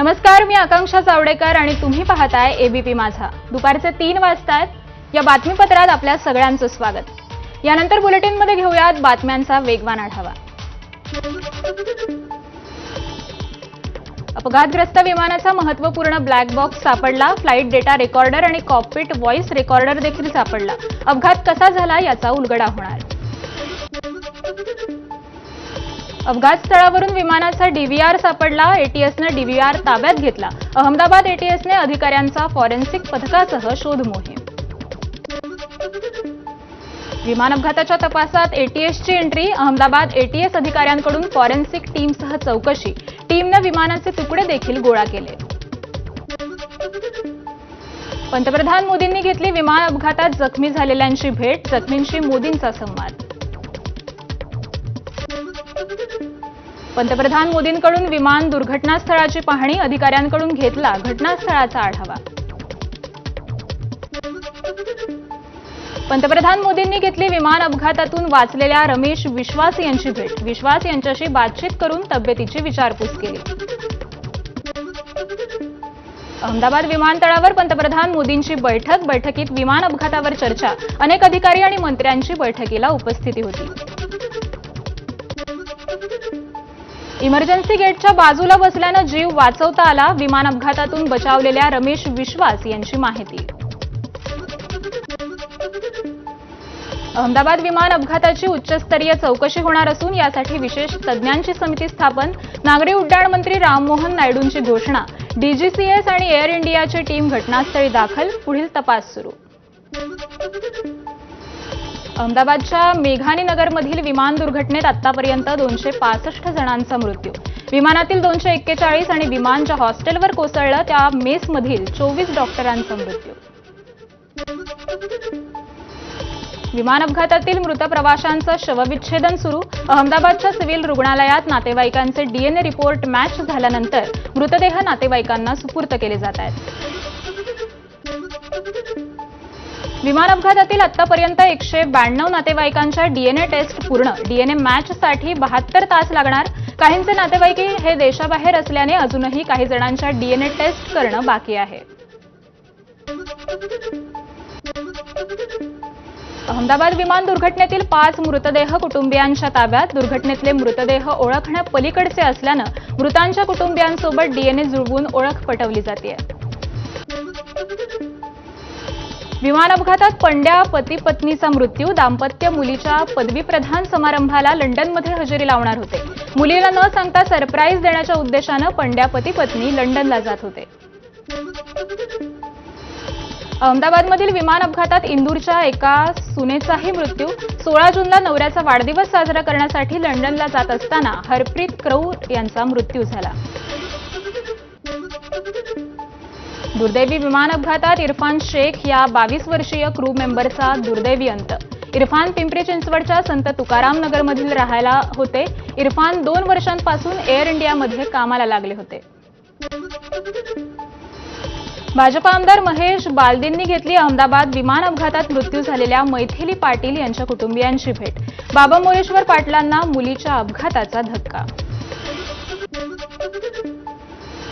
नमस्कार मी आकांक्षा चावडेकर आणि तुम्ही पाहताय एबीपी माझा. दुपारचे तीन वाजतायत या बातमीपत्रात आपल्या सगळ्यांचं स्वागत. यानंतर बुलेटिनमध्ये घेऊयात बातम्यांचा वेगवान आढावा. अपघातग्रस्त विमानाचा महत्त्वपूर्ण ब्लॅक बॉक्स सापडला. फ्लाईट डेटा रेकॉर्डर आणि कॉकपिट व्हॉइस रेकॉर्डर देखील सापडला. अपघात कसा झाला याचा उलगडा होणार. अपघात स्थळावरून विमानाचा डीव्हीआर सापडला. एटीएसनं डीव्हीआर ताब्यात घेतला. अहमदाबाद एटीएसने अधिकाऱ्यांचा फॉरेन्सिक पथकासह शोध मोहीम विमान अपघाताच्या तपासात एटीएसची एंट्री अहमदाबाद एटीएस अधिकाऱ्यांकडून फॉरेन्सिक टीमसह चौकशी. टीमनं विमानाचे तुकडे देखील गोळा केले. पंतप्रधान मोदींनी घेतली विमान अपघातात जखमी झालेल्यांची भेट. जखमींशी मोदींचा संवाद. पंतप्रधान मोदींकडून विमान दुर्घटनास्थळाची पाहणी अधिकाऱ्यांकडून घेतला घटनास्थळाचा आढावा. पंतप्रधान मोदींनी घेतली विमान अपघातातून वाचलेल्या रमेश विश्वास यांची भेट. विश्वास यांच्याशी बातचीत करून तब्येतीची विचारपूस केली. अहमदाबाद विमानतळावर पंतप्रधान मोदींची बैठक. बैठकीत विमान अपघातावर चर्चा. अनेक अधिकारी आणि मंत्र्यांची बैठकीला उपस्थिती होती. इमर्जन्सी गेटच्या बाजूला बसल्यानं जीव वाचवता आला. विमान अपघातातून बचावलेल्या रमेश विश्वास यांची माहिती. अहमदाबाद विमान अपघाताची उच्चस्तरीय चौकशी होणार असून यासाठी विशेष तज्ज्ञांची समिती स्थापन नागरी उड्डाण मंत्री राममोहन नायडूंची घोषणा डीजीसीएस आणि एअर इंडियाची टीम घटनास्थळी दाखल पुढील तपास सुरू. अहमदाबादच्या मेघानी नगरमधील विमान दुर्घटनेत आतापर्यंत दोनशे पासष्ट जणांचा मृत्यू. विमानातील दोनशे एक्केचाळीस आणि विमान ज्या हॉस्टेलवर कोसळलं त्या मेसमधील चोवीस डॉक्टरांचा मृत्यू. विमान अपघातातील मृत प्रवाशांचं शवविच्छेदन सुरू. अहमदाबादच्या सिव्हिल रुग्णालयात नातेवाईकांचे डीएनए रिपोर्ट मॅच झाल्यानंतर मृतदेह नातेवाईकांना सुपूर्त केले जात आहेत. विमान अपघातातील आतापर्यंत एकशे ब्याण्णव नातेवाईकांच्या डीएनए टेस्ट पूर्ण. डीएनए मॅचसाठी बहात्तर तास लागणार. काहींचे नातेवाईक हे देशाबाहेर असल्याने अजूनही काही जणांच्या डीएनए टेस्ट करणं बाकी आहे. अहमदाबाद विमान दुर्घटनेतील पाच मृतदेह कुटुंबियांच्या ताब्यात. दुर्घटनेतले मृतदेह ओळखण्या पलीकडचे असल्यानं मृतांच्या कुटुंबियांसोबत डीएनए जुळवून ओळख पटवली जाते विमान अपघातात पंड्या पती पत्नीचा मृत्यू. दाम्पत्य मुलीच्या पदवीप्रधान समारंभाला लंडनमध्ये हजेरी लावणार होते. मुलीला न सांगता सरप्राईज देण्याच्या उद्देशानं पंड्या पती पत्नी लंडनला जात होते. अहमदाबादमधील विमान अपघातात इंदूरच्या एका सुनेचाही मृत्यू. सोळा जूनला नवऱ्याचा वाढदिवस साजरा करण्यासाठी लंडनला जात असताना हरप्रीत क्रौर यांचा मृत्यू झाला. दुर्दैवी विमान अपघातात इरफान शेख या बावीस वर्षीय क्रू मेंबरचा दुर्दैवी अंत. इरफान पिंपरी चिंचवडच्या संत तुकाराम नगरमधील राहायला होते. इरफान दोन वर्षांपासून एअर इंडियामध्ये कामाला लागले होते. भाजपा आमदार महेश बालदींनी घेतली अहमदाबाद विमान अपघातात मृत्यू झालेल्या मैथिली पाटील यांच्या कुटुंबियांची भेट. बाबा मोरेश्वर पाटलांना मुलीच्या अपघाताचा धक्का.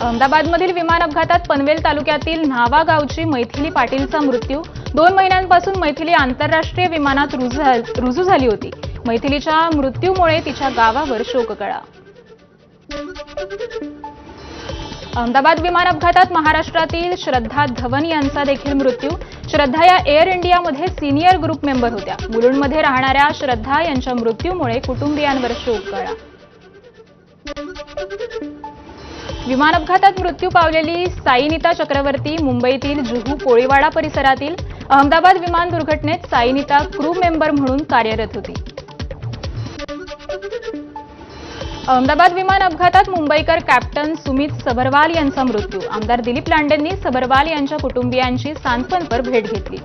अहमदाबादमधील विमान अपघातात पनवेल तालुक्यातील न्हावा गावची मैथिली पाटीलचा मृत्यू. दोन महिन्यांपासून मैथिली आंतरराष्ट्रीय विमानात रुजू रुजू झाली होती. मैथिलीच्या मृत्यूमुळे तिच्या गावावर शोककळा. अहमदाबाद विमान अपघातात महाराष्ट्रातील श्रद्धा धवन यांचा देखील मृत्यू. श्रद्धा या एअर इंडियामध्ये सिनियर ग्रुप मेंबर होत्या. मुलुंडमध्ये राहणाऱ्या श्रद्धा यांच्या मृत्यूमुळे कुटुंबियांवर शोक कळा विमान अपघातात मृत्यू पावलेली साईनिता चक्रवर्ती मुंबईतील जुहू कोळीवाडा परिसरातील अहमदाबाद विमान दुर्घटनेत साईनिता क्रू मेंबर म्हणून कार्यरत होती. अहमदाबाद विमान अपघातात मुंबईकर कॅप्टन सुमित सबरवाल यांचा मृत्यू. आमदार दिलीप लांडेंनी सबरवाल यांच्या कुटुंबियांची सांत्वनपर भेट घेतली.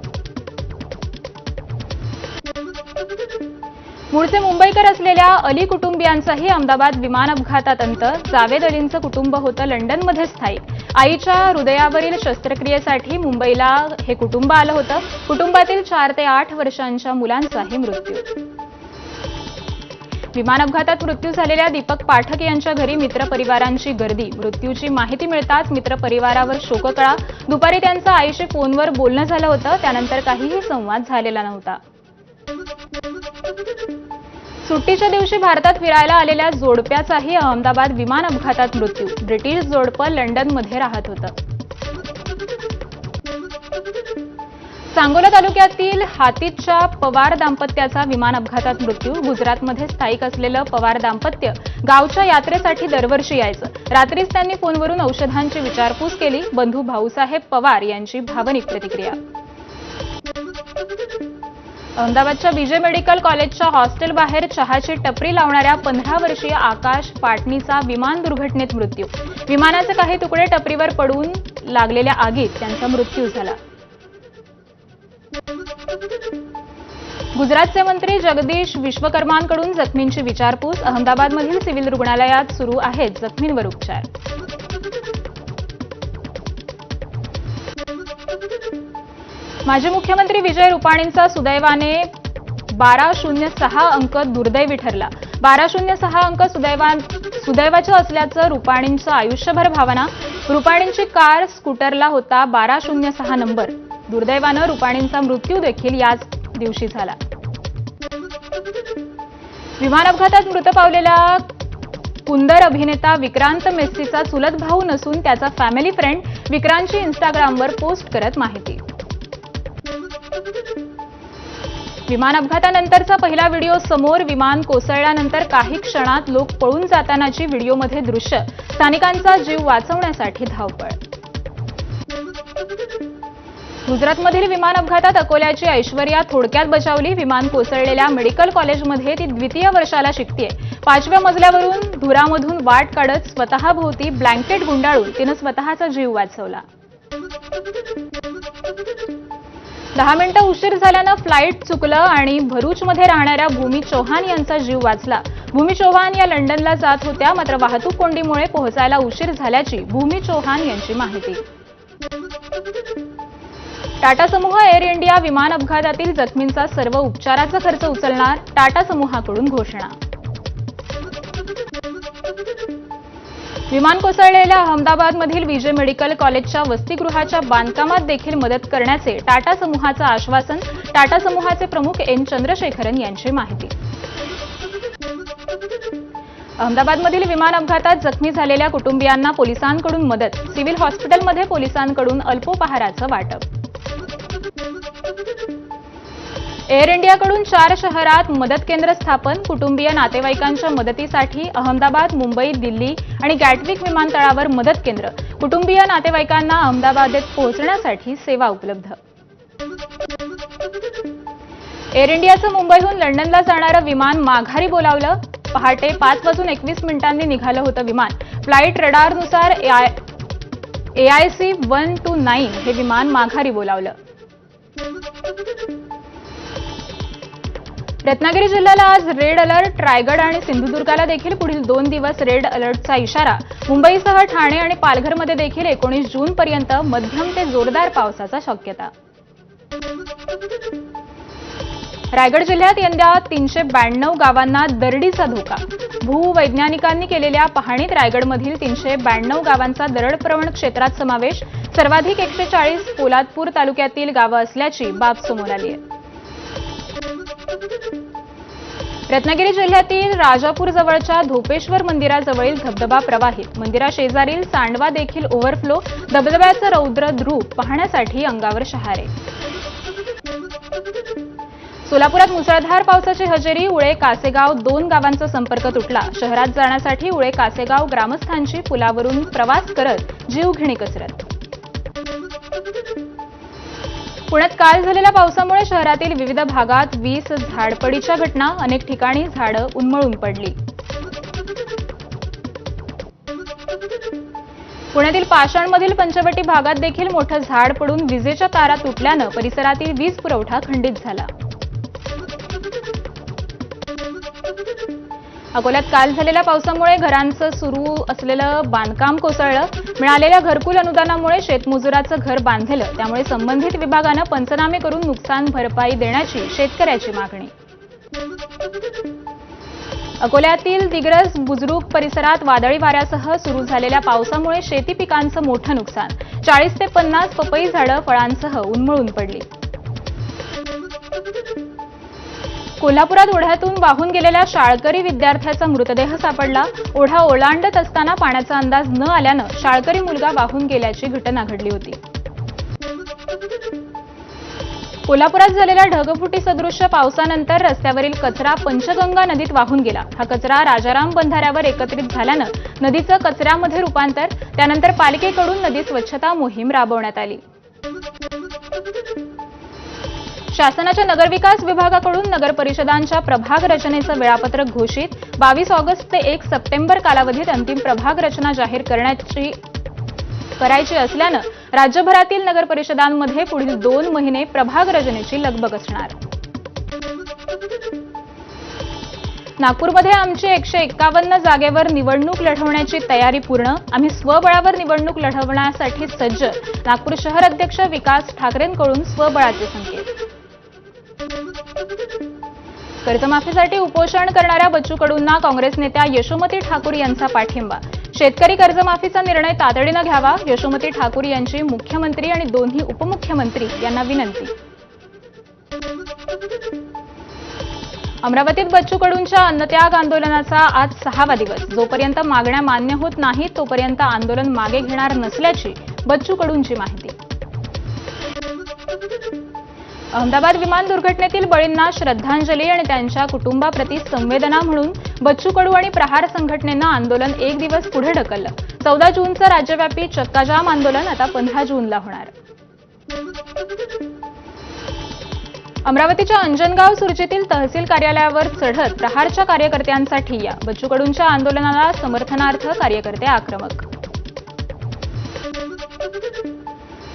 मूळचे मुंबईकर असलेल्या अली कुटुंबियांचाही अहमदाबाद विमान अपघातात अंत. जावेद अलींचं कुटुंब होतं लंडनमध्ये स्थायिक. आईच्या हृदयावरील शस्त्रक्रियेसाठी मुंबईला हे कुटुंब आलं होतं. कुटुंबातील चार ते आठ वर्षांच्या मुलांचाही मृत्यू. विमान अपघातात मृत्यू झालेल्या दीपक पाठक यांच्या घरी मित्रपरिवारांची गर्दी. मृत्यूची माहिती मिळताच मित्रपरिवारावर शोककळा. दुपारी त्यांचं आईशी फोनवर बोलणं झालं होतं. त्यानंतर काहीही संवाद झालेला नव्हता. सुट्टीच्या दिवशी भारतात फिरायला आलेल्या जोडप्याचाही अहमदाबाद विमान अपघातात मृत्यू. ब्रिटिश जोडपं लंडनमध्ये राहत होतं. सांगोला तालुक्यातील हातीच्या पवार दाम्पत्याचा विमान अपघातात मृत्यू. गुजरातमध्ये स्थायिक असलेलं पवार दाम्पत्य गावच्या यात्रेसाठी दरवर्षी यायचं. रात्रीच त्यांनी फोनवरून औषधांची विचारपूस केली. बंधू भाऊसाहेब पवार यांची भावनिक प्रतिक्रिया. अहमदाबादच्या विजय मेडिकल कॉलेजच्या हॉस्टेल बाहेर चहाची टपरी लावणाऱ्या पंधरा वर्षीय आकाश पाटणीचा विमान दुर्घटनेत मृत्यू. विमानाचे काही तुकडे टपरीवर पडून लागलेल्या आगीत त्यांचा मृत्यू झाला. गुजरातचे मंत्री जगदीश विश्वकर्मांकडून जखमींची विचारपूस अहमदाबादमधील सिव्हिल रुग्णालयात सुरू आहेत जखमींवर उपचार. माजी मुख्यमंत्री विजय रुपाणींचा सुदैवाने बारा शून्य सहा अंक दुर्दैवी ठरला. बारा शून्य सहा अंक सुदैवान सुदैवाचं असल्याचं रुपाणींचं आयुष्यभर भावना. रुपाणींची कार स्कूटरला होता बारा शून्य सहा नंबर. दुर्दैवानं रुपाणींचा मृत्यू देखील याच दिवशी झाला. विमान अपघातात मृत पावलेला कुंदर अभिनेता विक्रांत मेस्सीचा चुलत भाऊ नसून त्याचा फॅमिली फ्रेंड विक्रांतची इंस्टाग्रामवर पोस्ट करत माहिती. विमान अपघातानंतरचा पहिला व्हिडिओ समोर विमान कोसळल्यानंतर काही क्षणात लोक पळून जातानाची व्हिडिओमध्ये दृश्य. स्थानिकांचा जीव वाचवण्यासाठी धावपळ. गुजरातमधील विमान अपघातात अकोल्याची ऐश्वर्या थोडक्यात बचावली. विमान कोसळलेल्या मेडिकल कॉलेजमध्ये ती द्वितीय वर्षाला शिकतीये. पाचव्या मजल्यावरून धुरामधून वाट काढत स्वतःभोवती ब्लँकेट गुंडाळून तिनं स्वतःचा जीव वाचवला. दहा मिनिटं उशीर झाल्यानं फ्लाईट चुकलं आणि भरूचमध्ये राहणाऱ्या भूमी चौहान यांचा जीव वाचला. भूमी चौहान या लंडनला जात होत्या मात्र वाहतूक कोंडीमुळे पोहोचायला उशीर झाल्याची भूमी चौहान यांची माहिती. टाटा समूह एअर इंडिया विमान अपघातातील जखमींचा सर्व उपचाराचा खर्च उचलणार टाटा समूहाकडून घोषणा. विमान कोसळलेल्या अहमदाबादमधील विजय मेडिकल कॉलेजच्या वसतिगृहाच्या बांधकामात देखील मदत करण्याचे टाटा समूहाचं आश्वासन टाटा समूहाचे प्रमुख एन चंद्रशेखरन यांची माहिती. अहमदाबादमधील विमान अपघातात जखमी झालेल्या कुटुंबियांना पोलिसांकडून मदत सिव्हिल हॉस्पिटलमध्ये पोलिसांकडून अल्पोपहाराचं वाटप. एअर इंडियाकडून चार शहरात मदत केंद्र स्थापन कुटुंबीय नातेवाईकांच्या मदतीसाठी अहमदाबाद मुंबई दिल्ली आणि गॅटविक विमानतळावर मदत केंद्र. कुटुंबीय नातेवाईकांना अहमदाबादेत पोहोचण्यासाठी सेवा उपलब्ध. एअर इंडियाचं मुंबईहून लंडनला जाणारं विमान माघारी बोलावलं. पहाटे पाच वाजून एकवीस मिनिटांनी निघालं होतं विमान. फ्लाईट रडारनुसार एआयसी वन टू नाईन हे विमान माघारी बोलावलं. रत्नागिरी जिल्ह्याला आज रेड अलर्ट रायगड आणि सिंधुदुर्गाला देखील पुढील दोन दिवस रेड अलर्टचा इशारा. मुंबईसह ठाणे आणि पालघरमध्ये देखील एकोणीस जून पर्यंत मध्यम ते जोरदार पावसाचा शक्यता. रायगड जिल्ह्यात यंदा तीनशे ब्याण्णव गावांना दरडीचा धोका. भूवैज्ञानिकांनी केलेल्या पाहणीत रायगडमधील तीनशे ब्याण्णव गावांचा दरड प्रवण क्षेत्रात समावेश. सर्वाधिक एकशे चाळीस पोलादपूर तालुक्यातील गावं असल्याची बाब समोर आली आहे. रत्नागिरी जिल्ह्यातील राजापूर जवळच्या धोपेश्वर मंदिराजवळील धबधबा प्रवाहित. मंदिराशेजारील सांडवा देखील ओव्हरफ्लो धबधब्याचं रौद्र रूप पाहण्यासाठी अंगावर शहारे. सोलापुरात मुसळधार पावसाची हजेरी उळे कासेगाव दोन गावांचा संपर्क तुटला. शहरात जाण्यासाठी उळे कासेगाव ग्रामस्थांची पुलावरून प्रवास करत जीवघेणी कसरत. पुण्यात काल झालेल्या पावसामुळे शहरातील विविध भागात वीस झाडपडीच्या घटना अनेक ठिकाणी झाडं उन्मळून पडली. पुण्यातील पाषाणमधील पंचवटी भागात देखील मोठं झाड पडून विजेच्या तारा तुटल्यानं परिसरातील वीज पुरवठा खंडित झाला. अकोल्यात काल झालेल्या पावसामुळे घरांचं सुरू असलेलं बांधकाम कोसळलं. मिळालेल्या घरकुल अनुदानामुळे शेतमजुराचं घर बांधलेलं त्यामुळे संबंधित विभागानं पंचनामे करून नुकसान भरपाई देण्याची शेतकऱ्याची मागणी. अकोल्यातील दिग्रस बुजरुक परिसरात वादळी वाऱ्यासह सुरू झालेल्या पावसामुळे शेती पिकांचं मोठं नुकसान. चाळीस ते पन्नास पपई झाडं फळांसह उन्मळून पडली. कोल्हापुरात ओढ्यातून वाहून गेलेल्या शाळकरी विद्यार्थ्याचा मृतदेह सापडला. ओढा ओलांडत असताना पाण्याचा अंदाज न आल्यानं शाळकरी मुलगा वाहून गेल्याची घटना घडली होती. कोल्हापुरात झालेल्या ढगफुटी सदृश्य पावसानंतर रस्त्यावरील कचरा पंचगंगा नदीत वाहून गेला. हा कचरा राजाराम बंधाऱ्यावर एकत्रित झाल्यानं नदीचं कचऱ्यामध्ये रूपांतर त्यानंतर पालिकेकडून नदी स्वच्छता मोहीम राबवण्यात आली. शासनाच्या नगरविकास विभागाकडून नगर परिषदांच्या प्रभाग रचनेचं वेळापत्रक घोषित. बावीस ऑगस्ट ते एक सप्टेंबर कालावधीत अंतिम प्रभाग रचना जाहीर करण्याची करायची असल्यानं राज्यभरातील नगर परिषदांमध्ये पुढील दोन महिने प्रभाग रचनेची लगबग असणार. नागपूरमध्ये आमची एकशे एक्कावन्न जागेवर निवडणूक लढवण्याची तयारी पूर्ण. आम्ही स्वबळावर निवडणूक लढवण्यासाठी सज्ज. नागपूर शहर अध्यक्ष विकास ठाकरेंकडून स्वबळाचे संकेत. कर्जमाफीसाठी उपोषण करणाऱ्या बच्चू कडूंना काँग्रेस नेत्या यशोमती ठाकूर यांचा पाठिंबा. शेतकरी कर्जमाफीचा निर्णय तातडीनं घ्यावा यशोमती ठाकूर यांची मुख्यमंत्री आणि दोन्ही उपमुख्यमंत्री यांना विनंती. अमरावतीत बच्चू कडूंच्या अन्नत्याग आंदोलनाचा आज सहावा दिवस. जोपर्यंत मागण्या मान्य होत नाहीत तोपर्यंत आंदोलन मागे घेणार नसल्याची बच्चू कडूंची माहिती. अहमदाबाद विमान दुर्घटनेतील बळींना श्रद्धांजली आणि त्यांच्या कुटुंबाप्रती संवेदना म्हणून बच्चू कडू आणि प्रहार संघटनेनं आंदोलन एक दिवस पुढे ढकललं. चौदा जूनचं राज्यव्यापी चक्काजाम आंदोलन आता पंधरा जूनला होणार. अमरावतीच्या अंजनगाव सुरजेतील तहसील कार्यालयावर चढत प्रहारच्या कार्यकर्त्यांसाठी या बच्चू कडूंच्या आंदोलनाला समर्थनार्थ कार्यकर्ते आक्रमक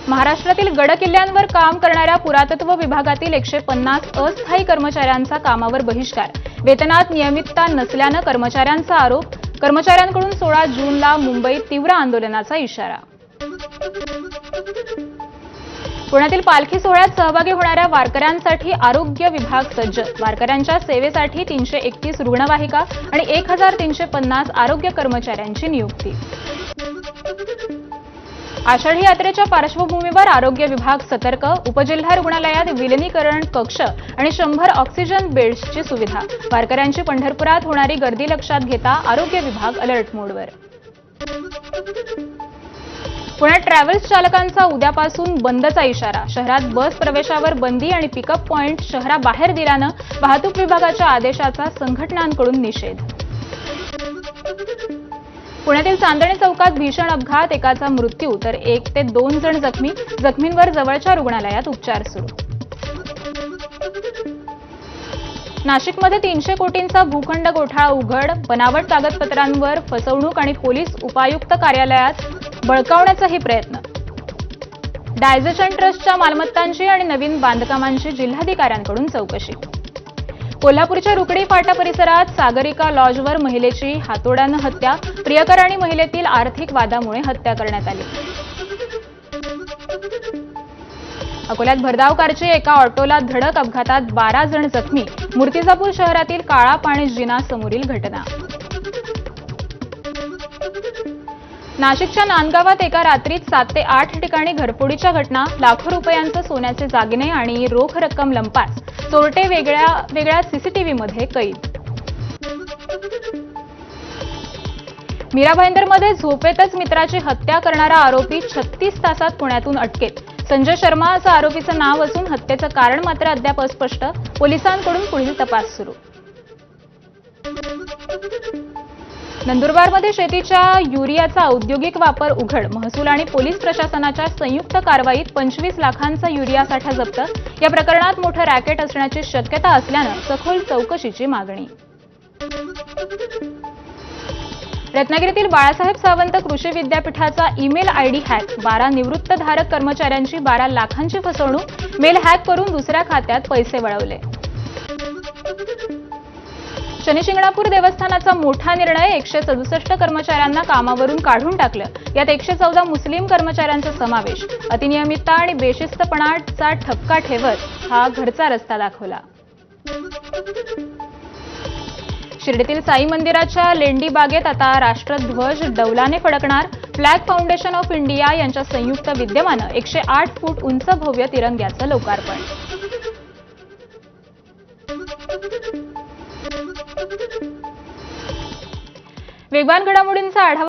महाराष्ट्रातील गड किल्ल्यांवर काम करणाऱ्या पुरातत्व विभागातील एकशे पन्नास अस्थायी कर्मचाऱ्यांचा कामावर बहिष्कार. वेतनात नियमितता नसल्यानं कर्मचाऱ्यांचा आरोप कर्मचाऱ्यांकडून सोळा जूनला मुंबईत तीव्र आंदोलनाचा इशारा. पुण्यातील पालखी सोहळ्यात सहभागी होणाऱ्या वारकऱ्यांसाठी आरोग्य विभाग सज्ज. वारकऱ्यांच्या सेवेसाठी तीनशे एकतीस रुग्णवाहिका आणि एक हजार तीनशे पन्नास आरोग्य कर्मचाऱ्यांची नियुक्ती. आषाढी यात्रेच्या पार्श्वभूमीवर आरोग्य विभाग सतर्क उपजिल्हा रुग्णालयात विलिनीकरण कक्ष आणि शंभर ऑक्सिजन बेड्सची सुविधा. वारकऱ्यांची पंढरपुरात होणारी गर्दी लक्षात घेता आरोग्य विभाग अलर्ट मोडवर. पुण्यात ट्रॅव्हल्स चालकांचा उद्यापासून बंदचा इशारा. शहरात बस प्रवेशावर बंदी आणि पिकअप पॉइंट शहराबाहेर दिल्यानं वाहतूक विभागाच्या आदेशाचा संघटनांकडून निषेध. पुण्यातील चांदणी चौकात भीषण अपघात एकाचा मृत्यू तर एक ते दोन जण जखमी जखमींवर जवळच्या रुग्णालयात उपचार सुरू. नाशिकमध्ये तीनशे कोटींचा भूखंड घोटाळा उघड बनावट कागदपत्रांवर फसवणूक आणि पोलीस उपायुक्त कार्यालयात बळकावण्याचाही प्रयत्न. डायझेशन ट्रस्टच्या मालमत्तांची आणि नवीन बांधकामांची जिल्हाधिकाऱ्यांकडून चौकशी. कोल्हापूरच्या रुकडी फाटा परिसरात सागरिका लॉजवर महिलेची हातोड्यानं हत्या प्रियकर आणि महिलेतील आर्थिक वादामुळे हत्या करण्यात आली. अकोल्यात भरधाव कारची एका ऑटोला धडक अपघातात बारा जण जखमी मूर्तिजापूर शहरातील काळा पाणी जिना समोरील घटना. नाशिकच्या नांदगावात एका रात्रीत सात ते आठ ठिकाणी घरफोडीच्या घटना लाखो रुपयांचं सोन्याचे जागिने आणि रोख रक्कम लंपास चोरटे वेगळ्या वेगळ्या सीसीटीव्हीमध्ये कैद. मीरा भाईंदरमध्ये झोपेतच मित्राची हत्या करणारा आरोपी छत्तीस तासात पुण्यातून अटकेत. संजय शर्मा असं आरोपीचं नाव असून हत्येचं कारण मात्र अद्याप अस्पष्ट. पोलिसांकडून पुढील तपास सुरू. नंदुरबारमध्ये शेतीच्या युरियाचा औद्योगिक वापर उघड. महसूल आणि पोलीस प्रशासनाच्या संयुक्त कारवाईत पंचवीस लाखांचा युरिया साठा जप्त. या प्रकरणात मोठं रॅकेट असण्याची शक्यता असल्यानं सखोल चौकशीची मागणी. रत्नागिरीतील बाळासाहेब सावंत कृषी विद्यापीठाचा ईमेल आयडी हॅक. बारा निवृत्तधारक कर्मचाऱ्यांची बारा लाखांची फसवणूक. मेल हॅक करून दुसऱ्या खात्यात पैसे वळवले. शनिशिंगणापूर देवस्थानाचा मोठा निर्णय एकशे सदुसष्ट कर्मचाऱ्यांना कामावरून काढून टाकलं. यात एकशे चौदा मुस्लिम कर्मचाऱ्यांचा समावेश. अतिनियमितता आणि बेशिस्तपणाचा ठपका ठेवत हा घरचा रस्ता दाखवला. शिर्डीतील साई मंदिराच्या लेंडी बागेत आता राष्ट्रध्वज डौलाने फडकणार. फ्लॅग फाउंडेशन ऑफ इंडिया यांच्या संयुक्त विद्यमानं एकशे आठ फूट उंच भव्य तिरंग्याचं लोकार्पण. वेगवान घडामोडींचा आढावा